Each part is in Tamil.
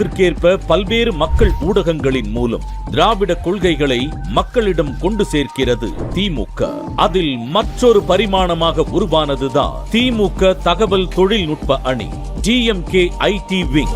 காலத்திற்கேற்ப பல்வேறு மக்கள் ஊடகங்களின் மூலம் திராவிட கொள்கைகளை மக்களிடம் கொண்டு சேர்க்கிறது திமுக. அதில் மற்றொரு பரிமாணமாக உருவானதுதான் திமுக தகவல் தொழில்நுட்ப அணி டிஎம்கே ஐடி விங்.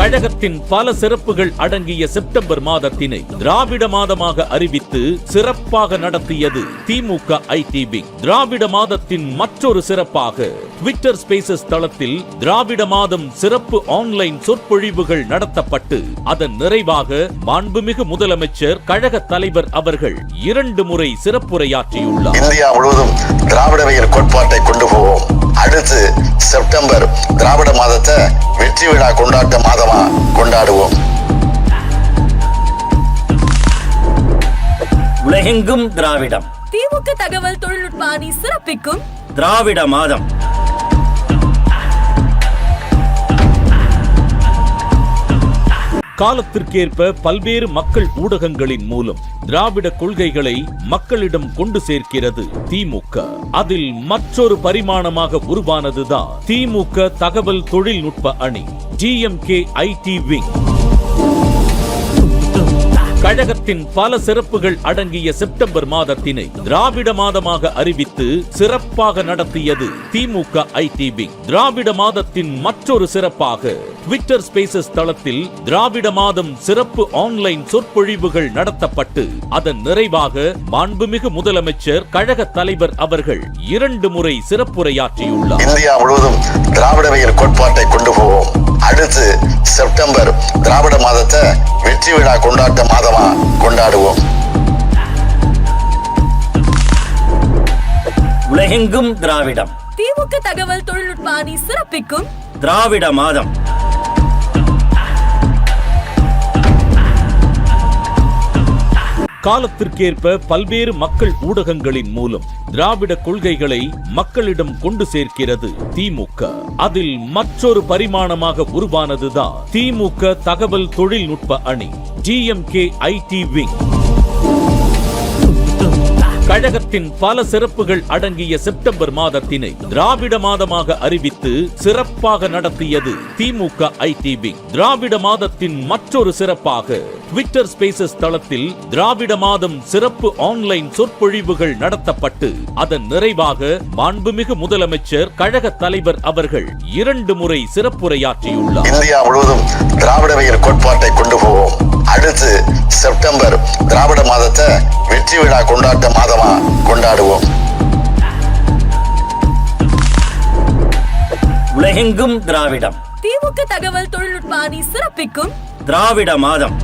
கழகத்தின் பல சிறப்புகள் அடங்கிய செப்டம்பர் மாதத்தினை திராவிட மாதமாக அறிவித்து சிறப்பாக நடத்தியது திமுக ஐடிபி திராவிட மாதத்தின் மற்றொரு சிறப்பாக ட்விட்டர் ஸ்பேசஸ் தளத்தில் திராவிட மாதம் சிறப்பு ஆன்லைன் சொற்பொழிவுகள் நடத்தப்பட்டு அதன் நிறைவாக மாண்புமிகு முதலமைச்சர் கழக தலைவர் அவர்கள் இரண்டு முறை சிறப்புரையாற்றியுள்ளார். இந்தியா முழுவதும் திராவிடவியல் கோட்பாட்டை கொண்டு போவோம். அடுத்து செப்டம்பர் திராவிட மாதத்தை வெற்றி விழா கொண்டாட்ட மாதமா கொண்டாடுவோம். உலகெங்கும் திராவிடம். திமுக தகவல் தொழில்நுட்ப அணி சிறப்பிக்கும். திராவிட மாதம். காலத்திற்கேற்ப பல்வேறு மக்கள் ஊடகங்களின் மூலம் திராவிட கொள்கைகளை மக்களிடம் கொண்டு சேர்க்கிறது திமுக. அதில் மற்றொரு பரிமாணமாக உருவானதுதான் திமுக தகவல் தொழில்நுட்ப அணி ஜிஎம்கே ஐடி விங். கழகத்தின் பல சிறப்புகள் அடங்கிய செப்டம்பர் மாதத்தினை திராவிட மாதமாக அறிவித்து சிறப்பாக நடத்தியது திமுக ஐடிபி. திராவிட மாதத்தின் மற்றொரு சிறப்பாக ட்விட்டர் ஸ்பேசஸ் தளத்தில் திராவிட மாதம் சிறப்பு ஆன்லைன் சொற்பொழிவுகள் நடத்தப்பட்டு அதன் நிறைவாக மாண்புமிகு முதலமைச்சர் கழக தலைவர் அவர்கள் இரண்டு முறை சிறப்புரையாற்றியுள்ளார். இந்தியா முழுவதும் திராவிடவியல் கோட்பாட்டை கொண்டு போவோம். அடுத்து செப்டம்பர் திராவிட மாதத்தை வெற்றி விழா கொண்டாட்ட மாதமா கொண்டாடுவோம். உலகெங்கும் திராவிடம். திமுக தகவல் தொழில்நுட்ப அணி சிறப்பிக்கும். திராவிட மாதம். காலத்திற்கேற்ப பல்வேறு மக்கள் ஊடகங்களின் மூலம் திராவிட கொள்கைகளை மக்களிடம் கொண்டு சேர்க்கிறது திமுக. அதில் மற்றொரு பரிமாணமாக உருவானதுதான் திமுக தகவல் தொழில்நுட்ப அணி டிஎம்கே ஐடி விங். கழகத்தின் பல சிறப்புகள் அடங்கிய செப்டம்பர் மாதத்தினை திராவிட மாதமாக அறிவித்து சிறப்பாக நடத்தியது திமுக ஐடிபி. திராவிட மாதத்தின் மற்றொரு சிறப்பாக ட்விட்டர் ஸ்பேசஸ் தளத்தில் திராவிட மாதம் சிறப்பு ஆன்லைன் சொற்பொழிவுகள் நடத்தப்பட்டு அதன் நிறைவாக மாண்புமிகு முதலமைச்சர் கழக தலைவர் அவர்கள் இரண்டு முறை சிறப்புரையாற்றியுள்ளார். இந்தியா முழுவதும் திராவிடவியல் கோட்பாட்டை கொண்டு போவோம். அடுத்து செப்டம்பர் திராவிட மாதத்தை வெற்றி விழா கொண்டாட்ட மாதமா கொண்டாடுவோம். உலகெங்கும் திராவிடம். திமுக தகவல் தொழில்நுட்ப அணி சிறப்பிக்கும். திராவிட மாதம்.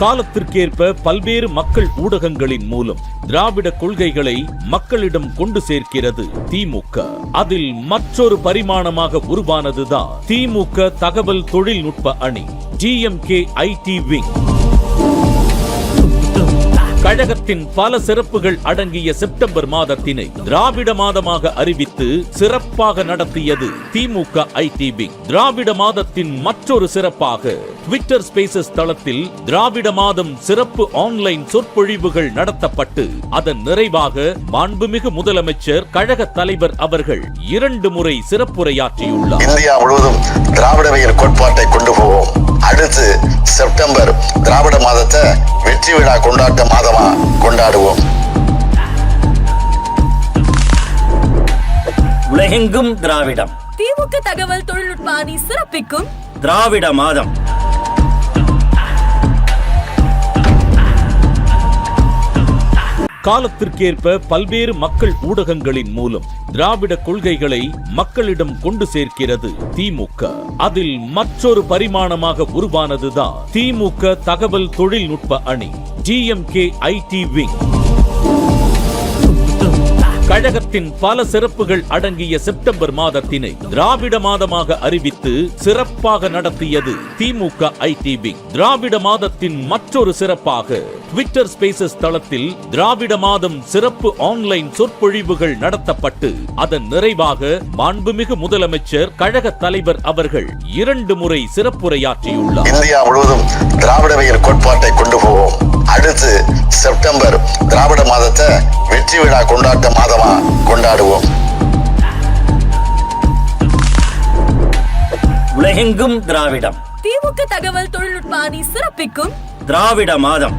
காலத்திற்கேற்ப பல்வேறு மக்கள் ஊடகங்களின் மூலம் திராவிட கொள்கைகளை மக்களிடம் கொண்டு சேர்க்கிறது திமுக. அதில் மற்றொரு பரிமாணமாக உருவானதுதான் திமுக தகவல் தொழில்நுட்ப அணி டிஎம்கே ஐடி விங். கழகத்தின் பல சிறப்புகள் அடங்கிய செப்டம்பர் மாதத்தினை திராவிட மாதமாக அறிவித்து சிறப்பாக நடத்தியது திமுக ஐடிபி. திராவிட மாதத்தின் மற்றொரு சிறப்பாக ட்விட்டர் ஸ்பேசஸ் தளத்தில் திராவிட மாதம் சிறப்பு ஆன்லைன் சொற்பொழிவுகள் நடத்தப்பட்டு அதன் நிறைவாக மாண்புமிகு முதலமைச்சர் கழக தலைவர் அவர்கள் இரண்டு முறை சிறப்புரையாற்றியுள்ளார். இந்தியா முழுவதும் திராவிடவியல் கோட்பாட்டை கொண்டு போவோம். உலகெங்கும் திராவிடம். திமுக தகவல் தொழில்நுட்ப அணி சிறப்பிக்கும். திராவிட மாதம். காலத்திற்கேற்ப பல்வேறு மக்கள் ஊடகங்களின் மூலம் திராவிட கொள்கைகளை மக்களிடம் கொண்டு சேர்க்கிறது திமுக. அதில் மற்றொரு பரிமாணமாக உருவானதுதான் திமுக தகவல் தொழில்நுட்ப அணி டிஎம்கே ஐடி விங். கழகத்தின் பல சிறப்புகள் அடங்கிய செப்டம்பர் மாதத்தினை திராவிட மாதமாக அறிவித்து சிறப்பாக நடத்தியது திமுக ஐடிபி. திராவிட மாதத்தின் மற்றொரு சிறப்பாக ட்விட்டர் ஸ்பேசஸ் தளத்தில் திராவிட மாதம் சிறப்பு ஆன்லைன் சொற்பொழிவுகள் நடத்தப்பட்டு அதன் நிறைவாக மாண்புமிகு முதலமைச்சர் கழக தலைவர் அவர்கள் இரண்டு முறை சிறப்புரையாற்றியுள்ளார். இந்தியா முழுவதும் திராவிடவியல் கோட்பாட்டை கொண்டு போவோம். அடுத்து செப்டம்பர் திராவிட மாதத்தை வெற்றி விழா கொண்டாட்ட மாதமா கொண்டாடுவோம். உலகெங்கும் திராவிடம். திமுக தகவல் தொழில்நுட்ப அணி சிறப்பிக்கும். திராவிட மாதம்.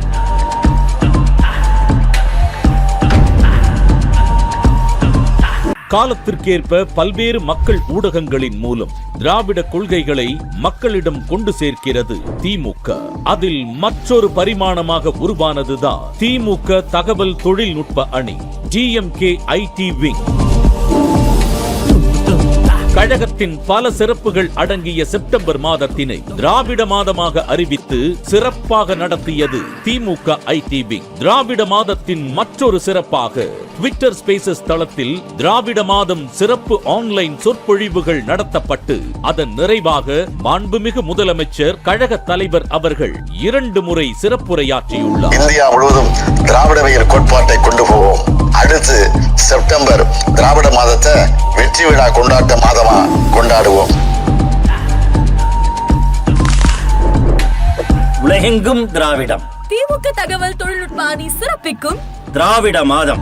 காலத்திற்கேற்ப பல்வேறு மக்கள் ஊடகங்களின் மூலம் திராவிட கொள்கைகளை மக்களிடம் கொண்டு சேர்க்கிறது திமுக. அதில் மற்றொரு பரிமாணமாக உருவானதுதான் திமுக தகவல் தொழில்நுட்ப அணி டிஎம்கே ஐடி விங் கழகத்தின் பல சிறப்புகள் அடங்கிய செப்டம்பர் மாதத்தினை திராவிட மாதமாக அறிவித்து சிறப்பாக நடத்தியது திமுக ஐடிபி. திராவிட மாதத்தின் மற்றொரு சிறப்பாக ட்விட்டர் ஸ்பேசஸ் தளத்தில் திராவிட மாதம் சிறப்பு ஆன்லைன் சொற்பொழிவுகள் நடத்தப்பட்டு அதன் நிறைவாக மாண்புமிகு முதலமைச்சர் கழக தலைவர் அவர்கள் இரண்டு முறை சிறப்புரையாற்றியுள்ளார். இந்தியா முழுவதும் திராவிடவியல் கோட்பாட்டை கொண்டு போவோம். அடுத்து செப்டம்பர் திராவிட மாதத்தை வெற்றி விழா கொண்டாட்ட மாதமா கொண்டாடுவோம். உலகெங்கும் திராவிடம். திமுக தகவல் தொழில்நுட்ப அணி சிறப்பிக்கும். திராவிட மாதம்.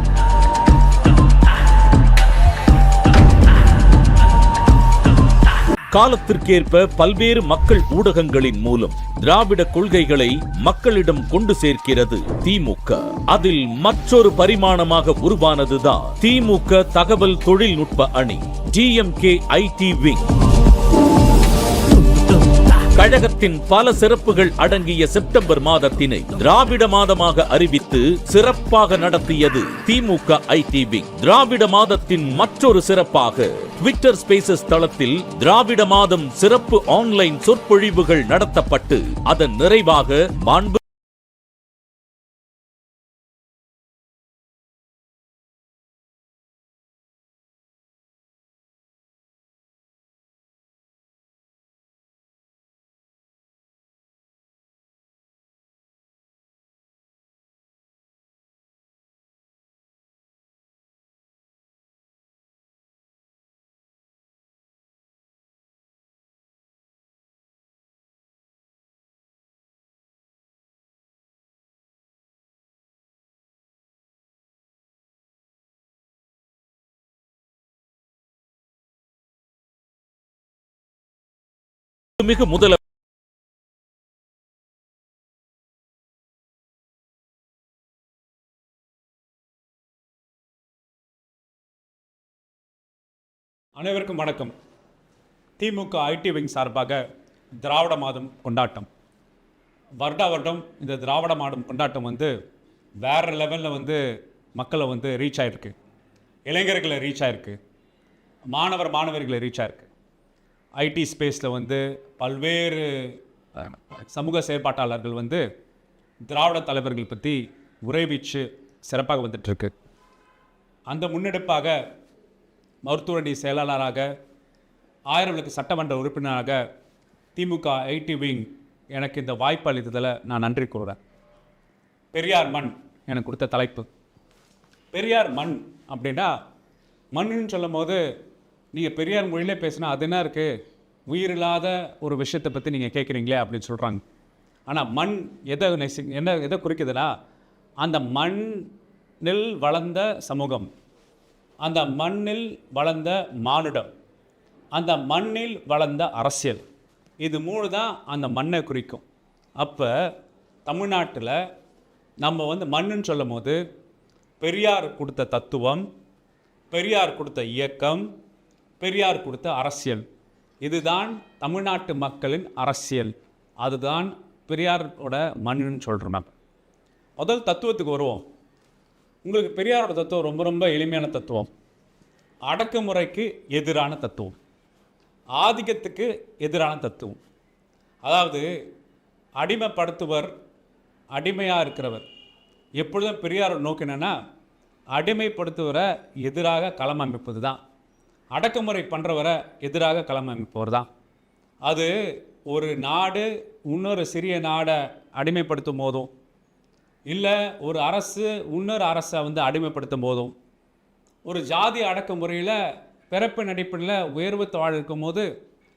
காலத்திற்கேற்ப பல்வேறு மக்கள் ஊடகங்களின் மூலம் திராவிட கொள்கைகளை மக்களிடம் கொண்டு சேர்க்கிறது திமுக. அதில் மற்றொரு பரிமாணமாக உருவானதுதான் திமுக தகவல் தொழில்நுட்ப அணி டிஎம்கே ஐடி விங். கழகத்தின் பல சிறப்புகள் அடங்கிய செப்டம்பர் மாதத்தினை திராவிட மாதமாக அறிவித்து சிறப்பாக நடத்தியது திமுக ஐடி திராவிட மாதத்தின் மற்றொரு சிறப்பாக ட்விட்டர் ஸ்பேசஸ் தளத்தில் திராவிட மாதம் சிறப்பு ஆன்லைன் சொற்பொழிவுகள் நடத்தப்பட்டு அதன் நிறைவாக மாண்பு மிகு முதல அனைவருக்கும் வணக்கம். திமுக ஐடி விங் சார்பாக திராவிட மாதம் கொண்டாட்டம். வருடா வருடம் இந்த திராவிட மாதம் கொண்டாட்டம் வந்து வேறு லெவலில் வந்து மக்களை வந்து ரீச் ஆகிருக்கு இளைஞர்களை ரீச் ஆகிருக்கு மாணவர் மாணவர்களை ரீச் ஆகிருக்கு ஐடி ஸ்பேஸில் வந்து பல்வேறு சமூக செயற்பாட்டாளர்கள் வந்து திராவிட தலைவர்கள் பற்றி உரைவீச்சு சிறப்பாக வந்துட்டுருக்கு. அந்த முன்னெடுப்பாக மருத்துவரணி செயலாளராக ஆயிரம் விளக்கு சட்டமன்ற உறுப்பினராக திமுக ஐடி விங் எனக்கு இந்த வாய்ப்பு அளித்ததில் நான் நன்றி கூறுறேன். பெரியார் மண் எனக்கு கொடுத்த தலைப்பு. பெரியார் மண் அப்படின்னா மண்ணுன்னு சொல்லும் போது நீங்கள் பெரியார் மொழியிலே பேசினா அது என்ன இருக்குது உயிரில்லாத ஒரு விஷயத்தை பற்றி நீங்கள் கேட்குறீங்களே அப்படின்னு சொல்கிறாங்க ஆனால் மண் எதை நெசி என்ன எதை குறிக்குதுன்னா அந்த மண்ணில் வளர்ந்த சமூகம் அந்த மண்ணில் வளர்ந்த மானுடம் அந்த மண்ணில் வளர்ந்த அரசியல் இது மூணு தான் அந்த மண்ணை குறிக்கும். அப்போ தமிழ்நாட்டில் நம்ம வந்து மண்ணுன்னு சொல்லும் போது பெரியார் கொடுத்த தத்துவம் பெரியார் கொடுத்த இயக்கம் பெரியார் கொடுத்த அரசியல். இதுதான் தமிழ்நாட்டு மக்களின் அரசியல். அதுதான் பெரியாரோட மண்ணுன்னு சொல்கிறோம் முதல் தத்துவத்துக்கு வருவோம். உங்களுக்கு பெரியாரோட தத்துவம் ரொம்ப ரொம்ப எளிமையான தத்துவம். அடக்குமுறைக்கு எதிரான தத்துவம். ஆதிக்கத்துக்கு எதிரான தத்துவம். அதாவது அடிமைப்படுத்துவர் அடிமையாக இருக்கிறவர். எப்பொழுதும் பெரியார் நோக்கு என்னன்னா அடிமைப்படுத்துவரை எதிராக களம் அமைப்பது தான் அடக்குமுறை பண்ணுறவரை எதிராக களமமைப்போர் தான். அது ஒரு நாடு இன்னொரு சிறிய நாடை அடிமைப்படுத்தும் போதும் இல்லை ஒரு அரசு இன்னொரு அரசை வந்து அடிமைப்படுத்தும் போதும் ஒரு ஜாதி அடக்குமுறையில் பிறப்பின் அடிப்படையில் உயர்வு தாழ் இருக்கும்போது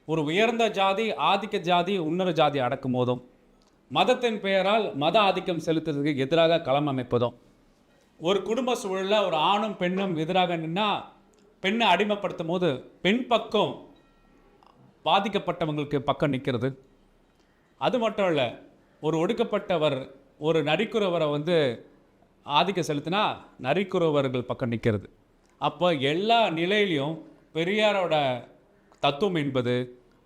ஒரு உயர்ந்த ஜாதி ஆதிக்க ஜாதி இன்னொரு ஜாதி அடக்கும் போதும் மதத்தின் பெயரால் மத ஆதிக்கம் செலுத்துறதுக்கு எதிராக களம் அமைப்பதும் ஒரு குடும்ப சூழலில் ஒரு ஆணும் பெண்ணும் எதிராக நின்னால் பெண்ணை அடிமைப்படுத்தும் போது பெண் பக்கம் பாதிக்கப்பட்டவங்களுக்கு பக்கம் நிற்கிறது அது மட்டும் இல்லை ஒரு ஒடுக்கப்பட்டவர் ஒரு நரிக்குறவரை வந்து ஆதிக்கம் செலுத்தினா நரிக்குறவர்கள் பக்கம் நிற்கிறது அப்போ எல்லா நிலையிலையும் பெரியாரோட தத்துவம் என்பது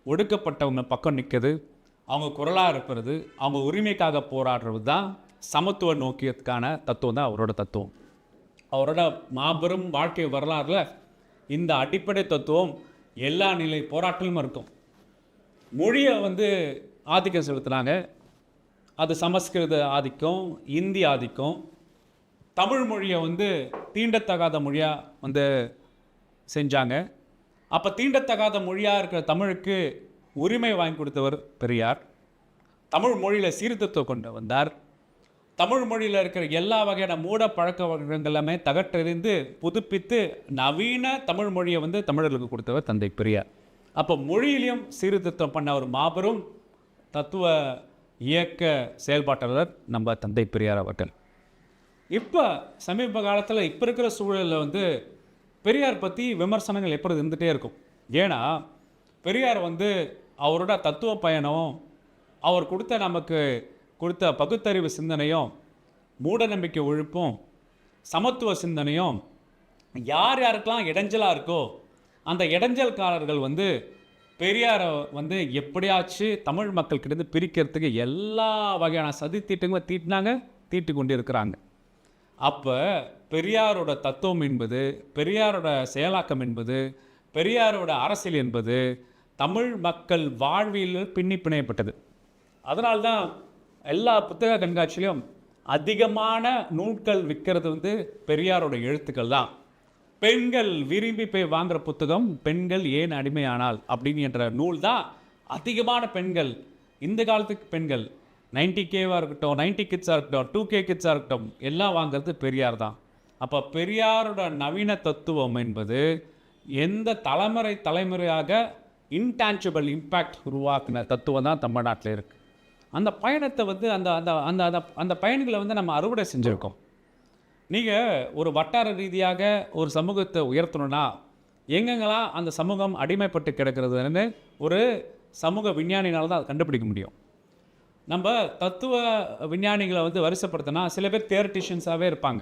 ஒடுக்கப்பட்டவங்க பக்கம் நிற்கிறது அவங்க குரலாக இருப்பது அவங்க உரிமைக்காக போராடுறது தான் சமத்துவ நோக்கியத்துக்கான தத்துவம் தான் அவரோட தத்துவம். அவரோட மாபெரும் வாழ்க்கை வரலாறுல இந்த அடிப்படை தத்துவம் எல்லா நிலை போராட்டத்திலும் இருக்கும். மொழியை வந்து ஆதிக்கம் செலுத்துனாங்க. அது சமஸ்கிருத ஆதிக்கம் இந்தி ஆதிக்கம் தமிழ் மொழியை வந்து தீண்டத்தகாத மொழியாக வந்து செஞ்சாங்க. அப்போ தீண்டத்தகாத மொழியாக இருக்கிற தமிழுக்கு உரிமை வாங்கி கொடுத்தவர் பெரியார். தமிழ் மொழியில் சீர்திருத்தம் கொண்டு வந்தார். தமிழ் மொழியில் இருக்கிற எல்லா வகையான மூட பழக்க வழக்கங்கள் எல்லாமே தகற்றெறிந்து புதுப்பித்து நவீன தமிழ் மொழியை வந்து தமிழர்களுக்கு கொடுத்தவர் தந்தை பெரியார். அப்போ மொழியிலையும் சீர்திருத்தம் பண்ண ஒரு மாபெரும் தத்துவ இயக்க செயல்பாட்டாளர் நம்ம தந்தை பெரியார் அவர்கள். இப்போ சமீப காலத்தில் இப்போ இருக்கிற சூழலில் வந்து பெரியார் பற்றி விமர்சனங்கள் எப்படி இருந்துகிட்டே இருக்கும். ஏன்னா பெரியார் வந்து அவரோட தத்துவ பயணம் அவர் கொடுத்த நமக்கு கொடுத்த பகுத்தறிவு சிந்தனையும் மூடநம்பிக்கை ஒழிப்பும் சமத்துவ சிந்தனையும் யார் யாருக்கெல்லாம் இடைஞ்சலாக இருக்கோ அந்த இடைஞ்சல்காரர்கள் வந்து பெரியாரை வந்து எப்படியாச்சு தமிழ் மக்கள்கிட்டேருந்து பிரிக்கிறதுக்கு எல்லா வகையான சதி தீட்டுங்களும் தீட்டினாங்க தீட்டு கொண்டு இருக்கிறாங்க அப்போ பெரியாரோட தத்துவம் என்பது பெரியாரோட செயலாக்கம் என்பது பெரியாரோட அரசியல் என்பது தமிழ் மக்கள் வாழ்வியல் பின்னி பிணையப்பட்டது. அதனால்தான் எல்லா புத்தக கண்காட்சியிலும் அதிகமான நூல்கள் விற்கிறது வந்து பெரியாரோட எழுத்துக்கள் தான். பெண்கள் விரும்பி போய் வாங்குகிற புத்தகம் பெண்கள் ஏன் அடிமையானால் அப்படின்னு என்ற நூல் தான் அதிகமான பெண்கள் இந்த காலத்துக்கு பெண்கள் நைன்டி கேவாக இருக்கட்டும் நைன்டி கிட்ஸாக இருக்கட்டும் டூ கே கிட்ஸாக இருக்கட்டும் எல்லாம் வாங்குறது பெரியார் தான். அப்போ பெரியாரோட நவீன தத்துவம் என்பது எந்த தலைமுறை தலைமுறையாக இன்டான்ஜிபிள் இம்பேக்ட் உருவாக்குன தத்துவம் தான் தமிழ்நாட்டில் இருக்குது அந்த பயணத்தை வந்து அந்த அந்த அந்த அந்த அந்த பயன்களை வந்து நம்ம அறுவடை செஞ்சுருக்கோம். நீங்கள் ஒரு வட்டார ரீதியாக ஒரு சமூகத்தை உயர்த்தணும்னா எங்கெங்கெல்லாம் அந்த சமூகம் அடிமைப்பட்டு கிடக்கிறதுன்னு ஒரு சமூக விஞ்ஞானினால் தான் அதை கண்டுபிடிக்க முடியும். நம்ம தத்துவ விஞ்ஞானிகளை வந்து வரிசைப்படுத்தினா சில பேர் தியரட்டிஷியன்ஸாகவே இருப்பாங்க.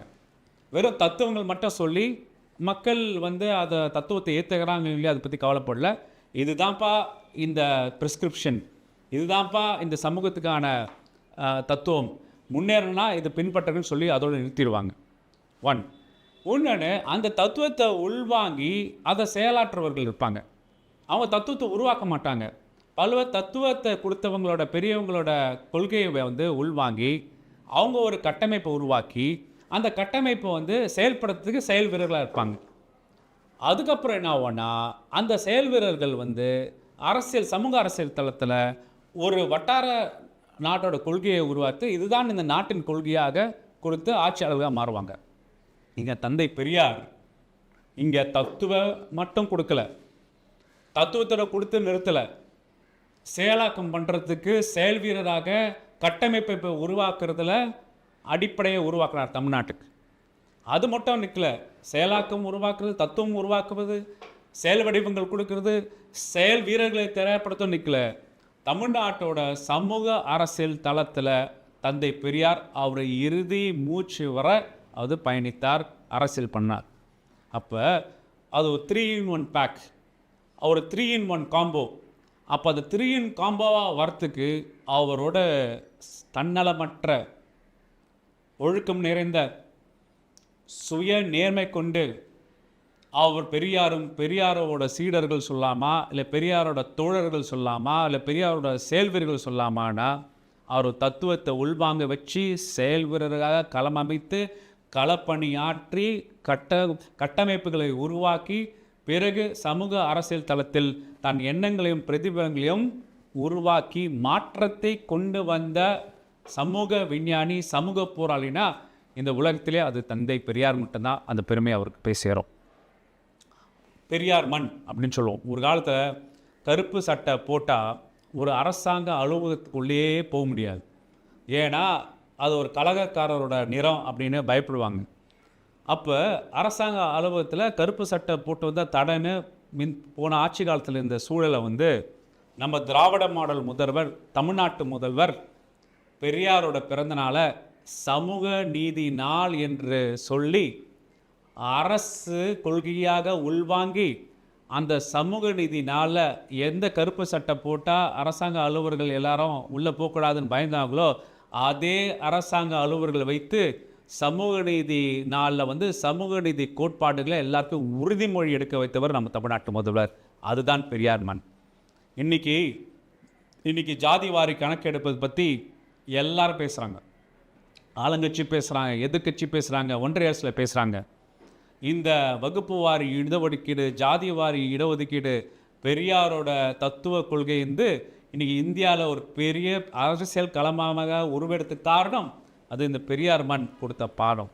வெறும் தத்துவங்கள் மட்டும் சொல்லி மக்கள் வந்து அதை தத்துவத்தை ஏற்றுக்கிறாங்க இல்லையா அதை பற்றி கவலைப்படல. இதுதான்ப்பா இந்த ப்ரிஸ்கிரிப்ஷன் இதுதான்ப்பா இந்த சமூகத்துக்கான தத்துவம். முன்னேறனா இதை பின்பற்றுன்னு சொல்லி அதோடு நிறுத்திடுவாங்க. ஒன் இன்னொன்று அந்த தத்துவத்தை உள்வாங்கி அதை செயலாற்றவர்கள் இருப்பாங்க. அவங்க தத்துவத்தை உருவாக்க மாட்டாங்க. பல்வேறு தத்துவத்தை கொடுத்தவங்களோட பெரியவங்களோட கொள்கையை வந்து உள்வாங்கி அவங்க ஒரு கட்டமைப்பை உருவாக்கி அந்த கட்டமைப்பை வந்து செயல்படுறதுக்கு செயல் வீரர்களாக இருப்பாங்க. அதுக்கப்புறம் என்ன ஆகும்னா அந்த செயல் வீரர்கள் வந்து அரசியல் சமூக அரசியல் தளத்தில் ஒரு வட்டார நாட்டோட கொள்கையை உருவாத்து இதுதான் இந்த நாட்டின் கொள்கையாக கொடுத்து ஆட்சியாளர்களாக மாறுவாங்க. இங்கே தந்தை பெரியார் இங்கே தத்துவ மட்டும் கொடுக்கல. தத்துவத்தோட கொடுத்து நிறுத்தலை. செயலாக்கம் பண்ணுறதுக்கு செயல் வீரராக கட்டமைப்பை இப்போ உருவாக்குறதுல அடிப்படையை உருவாக்குறார் தமிழ்நாட்டுக்கு. அது மட்டும் நிற்கல செயலாக்கம் உருவாக்குறது தத்துவம் உருவாக்குவது செயல் வடிவங்கள் கொடுக்கறது செயல் வீரர்களை தயார்படுத்தும் நிற்கல தமிழ்நாட்டோட சமூக அரசியல் தளத்தில் தந்தை பெரியார் அவரை இறுதி மூச்சு வர அது பயணித்தார் அரசியல் பண்ணார். அப்போ அது ஒரு த்ரீ இன் ஒன் பேக் அவர் த்ரீ இன் ஒன் காம்போ அப்போ அந்த த்ரீ இன் காம்போவாக வரத்துக்கு அவரோட தன்னலமற்ற ஒழுக்கம் நிறைந்த சுய நேர்மை கொண்டு அவர் பெரியாரும் பெரியாரோட சீடர்கள் சொல்லாமா? இல்லை பெரியாரோட தோழர்கள் சொல்லாமா? இல்லை பெரியாரோட செயல்வீரர்கள் சொல்லாமானா? அவர் தத்துவத்தை உள்வாங்க வச்சு செயல் வீரராக களமமைத்து களப்பணியாற்றி கட்ட கட்டமைப்புகளை உருவாக்கி பிறகு சமூக அரசியல் தளத்தில் தன் எண்ணங்களையும் பிரதிபலங்களையும் உருவாக்கி மாற்றத்தை கொண்டு வந்த சமூக விஞ்ஞானி சமூக போராளினா இந்த உலகத்திலே அது தந்தை பெரியார் மட்டும்தான். அந்த பெருமை அவருக்கு போய் சேரும் பெரியார் மண் அப்படின்னு சொல்லுவோம். ஒரு காலத்தில் கருப்பு சட்டை போட்டால் ஒரு அரசாங்க அலுவலகத்துக்குள்ளேயே போக முடியாது. ஏன்னா அது ஒரு கலகக்காரரோட நிறம் அப்படின்னு பயப்படுவாங்க. அப்போ அரசாங்க அலுவலகத்தில் கருப்பு சட்டை போட்டு வந்தால் தடைன்னு மின் போன ஆட்சி காலத்தில் இருந்த சூழலை வந்து நம்ம திராவிட மாடல் முதல்வர் தமிழ்நாட்டு முதல்வர் பெரியாரோட பிறந்தநாளை சமூக நீதி நாள் என்று சொல்லி அரசு கொள்கையாக உள்வாங்கி அந்த சமூக நீதினால் நாளில் எந்த கருப்பு சட்டை போட்டால் அரசாங்க அலுவலர்கள் எல்லாரும் உள்ளே போகக்கூடாதுன்னு பயந்தாங்களோ அதே அரசாங்க அலுவலர்களை வைத்து சமூக நீதி நாளில் வந்து சமூக நீதி கோட்பாடுகளை எல்லாருக்கும் உறுதிமொழி எடுக்க வைத்தவர் நம்ம தமிழ்நாட்டு முதல்வர். அதுதான் பெரியார் மண் இன்னைக்கு இன்னைக்கு ஜாதி வாரி கணக்கெடுப்பது பற்றி எல்லாரும் பேசுகிறாங்க ஆளுங்கட்சி பேசுகிறாங்க எதிர்கட்சி பேசுகிறாங்க ஒன்றிய அரசில் பேசுகிறாங்க இந்த வகுப்பு வாரி இடஒதுக்கீடு ஜாதி வாரி இடஒதுக்கீடு பெரியாரோட தத்துவ கொள்கை வந்து இன்னைக்கு இந்தியாவில் ஒரு பெரிய அரசியல் களமாக உருவெடுத்த காரணம் அது இந்த பெரியார் மண் கொடுத்த பாடம்.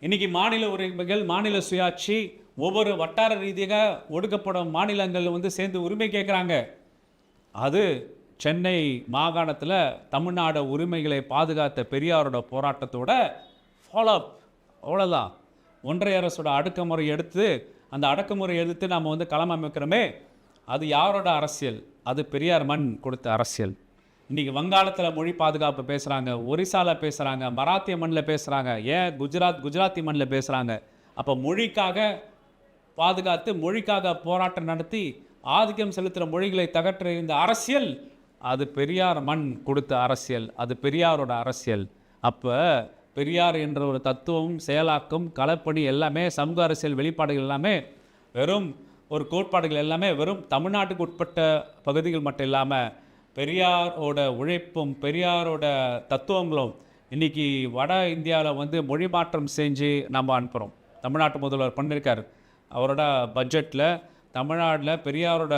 இன்னைக்கு மாநில உரிமைகள் மாநில சுயாட்சி ஒவ்வொரு வட்டார ரீதியாக ஒடுக்கப்படும் மாநிலங்கள் வந்து சேர்ந்து உரிமை கேட்குறாங்க. அது சென்னை மாகாணத்தில் தமிழ்நாடு உரிமைகளை பாதுகாத்த பெரியாரோட போராட்டத்தோட ஃபாலோ அப் அவ்வளோதான் ஒன்றிய அரசோட அடக்குமுறை எடுத்து அந்த அடக்குமுறை எடுத்து நாம் வந்து களம் அமைக்கிறோமே அது யாரோட அரசியல்? அது பெரியார் மண் கொடுத்த அரசியல். இன்றைக்கி வங்காளத்தில் மொழி பாதுகாப்பு பேசுகிறாங்க ஒரிசாவில் பேசுகிறாங்க மராத்திய மண்ணில் பேசுகிறாங்க ஏன் குஜராத் குஜராத்தி மண்ணில் பேசுகிறாங்க அப்போ மொழிக்காக பாதுகாத்து மொழிக்காக போராட்டம் நடத்தி ஆதிக்கம் செலுத்துகிற மொழிகளை தகற்ற இந்த அரசியல் அது பெரியார் மண் கொடுத்த அரசியல் அது பெரியாரோட அரசியல். அப்போ பெரியார் என்ற ஒரு தத்துவம் செயலாக்கம் களப்பணி எல்லாமே சமூக அரசியல் வெளிப்பாடுகள் எல்லாமே வெறும் ஒரு கோட்பாடுகள் எல்லாமே வெறும் தமிழ்நாட்டுக்கு உட்பட்ட பகுதிகள் மட்டும் இல்லாமல் பெரியாரோட உழைப்பும் பெரியாரோட தத்துவங்களும் இன்றைக்கி வட இந்தியாவில் வந்து மொழி மாற்றம் செஞ்சு நம்ம அனுப்புகிறோம் தமிழ்நாட்டு முதல்வர் பண்ணியிருக்கார் அவரோட பட்ஜெட்டில் தமிழ்நாட்டில் பெரியாரோட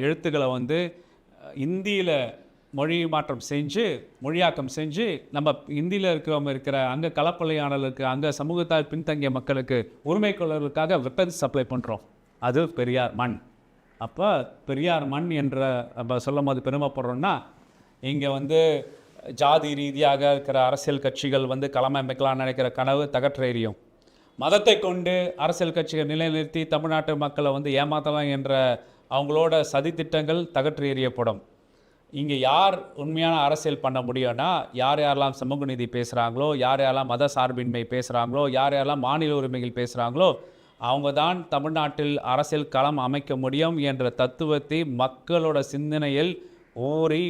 எழுத்துக்களை வந்து இந்தியில் மொழி மாற்றம் செஞ்சு மொழியாக்கம் செஞ்சு நம்ம இந்தியில் இருக்கிறவங்க இருக்கிற அங்கே களப்பலையாளர்களுக்கு அங்கே சமூகத்தால் பின்தங்கிய மக்களுக்கு உரிமை கொள்ளர்களுக்காக வெப்பன்ஸ் சப்ளை பண்ணுறோம் அது பெரியார் மண். அப்போ பெரியார் மண் என்ற நம்ம சொல்லும் போது பெருமைப்படுறோன்னா இங்கே வந்து ஜாதி ரீதியாக இருக்கிற அரசியல் கட்சிகள் வந்து களமமைக்கலாம்னு நினைக்கிற கனவு தகற்றேறியும் மதத்தை கொண்டு அரசியல் கட்சிகள் நிலைநிறுத்தி தமிழ்நாட்டு மக்களை வந்து ஏமாற்றலாம் என்ற அவங்களோட சதித்திட்டங்கள் தகற்று எறியப்படும். இங்கே யார் உண்மையான அரசியல் பண்ண முடியும்னா யார் யாரெல்லாம் சமூக நீதி பேசுகிறாங்களோ யார் யாரெல்லாம் மத சார்பின்மை பேசுகிறாங்களோ யார் யாரெல்லாம் மாநில உரிமைகள் பேசுகிறாங்களோ அவங்க தான் தமிழ்நாட்டில் அரசியல் களம் அமைக்க முடியும் என்ற தத்துவத்தை மக்களோட சிந்தனையில் ஓரி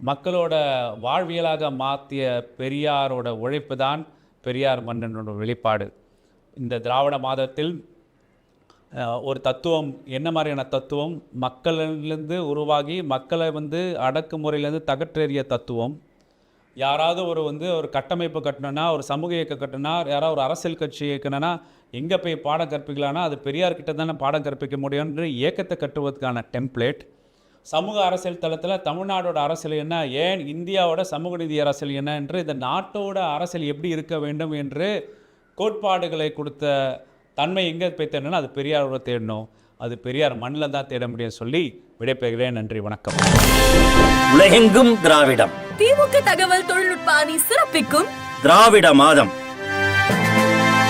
மக்களோட வாழ்வியலாக மாற்றிய பெரியாரோட உழைப்பு தான் பெரியார் மன்னனோட வெளிப்பாடு. இந்த திராவிட மாதத்தில் ஒரு தத்துவம் என்ன மாதிரியான தத்துவம்? மக்களிலிருந்து உருவாகி மக்களை வந்து அடக்குமுறையிலேருந்து தகற்றெறிய தத்துவம். யாராவது ஒரு வந்து ஒரு கட்டமைப்பு கட்டணும்னா ஒரு சமூக இயக்கம் கட்டணும்னா யாராவது ஒரு அரசியல் கட்சி இயக்கணும்னா எங்கே போய் பாடம் கற்பிக்கலாம்னா அது பெரியார்கிட்ட தானே பாடம் கற்பிக்க முடியும்ன்ற இயக்கத்தை கட்டுவதற்கான டெம்ப்ளேட் சமூக அரசியல் தளத்தில் தமிழ்நாடோட அரசியல் என்ன? ஏன் இந்தியாவோட சமூக நீதி அரசியல் என்ன? என்று இந்த நாட்டோட அரசியல் எப்படி இருக்க வேண்டும் என்று கோட்பாடுகளை கொடுத்த தன்மை எங்கே போய் தேடணும்னா அது பெரியாரோட தேடணும். அது பெரியார் மண்ணில் தான் தேட முடியும் சொல்லி விடைபெறுகிறேன். நன்றி வணக்கம். உலகெங்கும் திராவிடம். திமுக தகவல் தொழில்நுட்ப அணி சிறப்பிக்கும். திராவிட மாதம்.